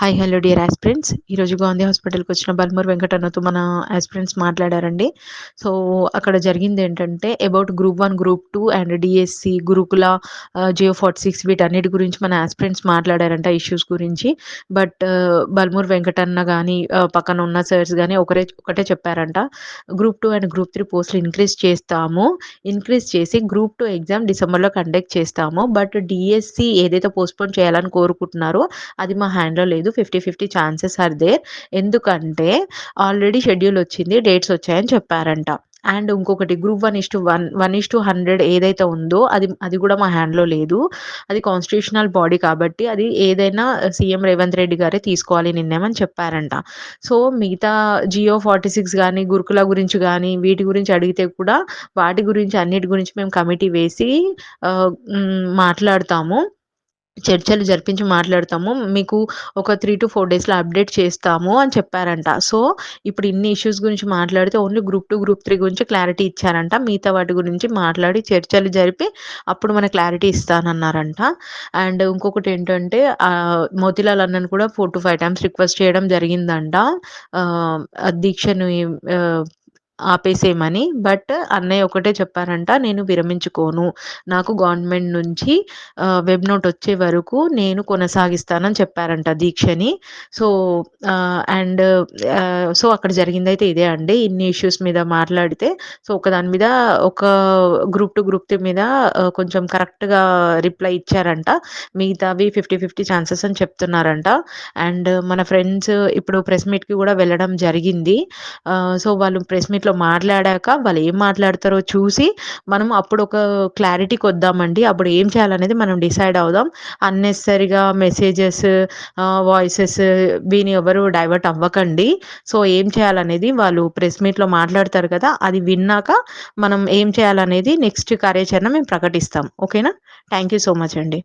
Hi hello dear aspirants. ఈరోజు గాంధీ హాస్పిటల్కి వచ్చిన బల్మూర్ వెంకటన్నతో మన ఆస్పిరెంట్స్ మాట్లాడారండి. సో అక్కడ జరిగింది ఏంటంటే about group one group two and DSC Gurukul GO forty six వీటన్నిటి గురించి మన ఆస్పిరెంట్స్ మాట్లాడారంట ఇష్యూస్ గురించి. బట్ బల్మూర్ వెంకటన్న కానీ పక్కన ఉన్న సార్స్ కానీ ఒకరే ఒకటే చెప్పారంట. Group two and group three పోస్టులు ఇంక్రీజ్ చేస్తాము. ఇంక్రీజ్ చేసి గ్రూప్ టూ ఎగ్జామ్ డిసెంబర్లో కండక్ట్ చేస్తాము. బట్ డిఎస్సి ఏదైతే పోస్ట్పోన్ చేయాలని కోరుకుంటున్నారో అది మా హ్యాండ్లో లేదు. Fifty fifty chances are there. ఎందుకంటే ఆల్రెడీ షెడ్యూల్ వచ్చింది డేట్స్ వచ్చాయని చెప్పారంట. అండ్ ఇంకొకటి group one is to one one is to hundred ఏదైతే ఉందో అది అది కూడా మా హ్యాండ్లో లేదు. అది కాన్స్టిట్యూషనల్ బాడీ కాబట్టి అది ఏదైనా సీఎం రేవంత్ రెడ్డి గారే తీసుకోవాలి నిన్నేమని చెప్పారంట. సో మిగతా జియో ఫార్టీ సిక్స్ కానీ గురుకుల గురించి కానీ వీటి గురించి అడిగితే కూడా వాటి గురించి అన్నిటి గురించి మేము కమిటీ వేసి మాట్లాడతాము. చర్చలు జరిపించి మాట్లాడతాము. మీకు ఒక త్రీ టు ఫోర్ డేస్లో అప్డేట్ చేస్తాము అని చెప్పారంట. సో ఇప్పుడు ఇన్ని ఇష్యూస్ గురించి మాట్లాడితే only group two group three గురించి క్లారిటీ ఇచ్చారంట. మిగతా వాటి గురించి మాట్లాడి చర్చలు జరిపి అప్పుడు మన క్లారిటీ ఇస్తానన్నారంట. అండ్ ఇంకొకటి ఏంటంటే మోతిలాల్ అన్నను కూడా four to five times request చేయడం జరిగిందంట. దీక్షను ఆపేసేయమని. బట్ అన్నయ్య ఒకటే చెప్పారంట నేను విరమించుకోను. నాకు గవర్నమెంట్ నుంచి వెబ్ నోట్ వచ్చే వరకు నేను కొనసాగిస్తానని చెప్పారంట దీక్షని. సో అండ్ సో అక్కడ జరిగిందైతే ఇదే అండి. ఇన్ని ఇష్యూస్ మీద మాట్లాడితే సో ఒక దాని మీద ఒక గ్రూప్ టు గ్రూప్ మీద కొంచెం కరెక్ట్గా రిప్లై ఇచ్చారంట. మిగతావి ఫిఫ్టీ ఫిఫ్టీ ఛాన్సెస్ అని చెప్తున్నారంట. అండ్ మన ఫ్రెండ్స్ ఇప్పుడు ప్రెస్ మీట్కి కూడా వెళ్ళడం జరిగింది. సో వాళ్ళు ప్రెస్ మీట్ మీట్లో మాట్లాడాక వాళ్ళు ఏం మాట్లాడతారో చూసి మనం అప్పుడు ఒక క్లారిటీకి వద్దామండి. అప్పుడు ఏం చేయాలనేది మనం డిసైడ్ అవుదాం. అన్నెసరిగా మెసేజెస్ వాయిసెస్ వీని ఎవరు డైవర్ట్ అవ్వకండి. సో ఏం చేయాలనేది వాళ్ళు ప్రెస్ మీట్లో మాట్లాడతారు కదా అది విన్నాక మనం ఏం చేయాలనేది నెక్స్ట్ కార్యాచరణ మేము ప్రకటిస్తాం. ఓకేనా? థ్యాంక్ యూ సో మచ్ అండి.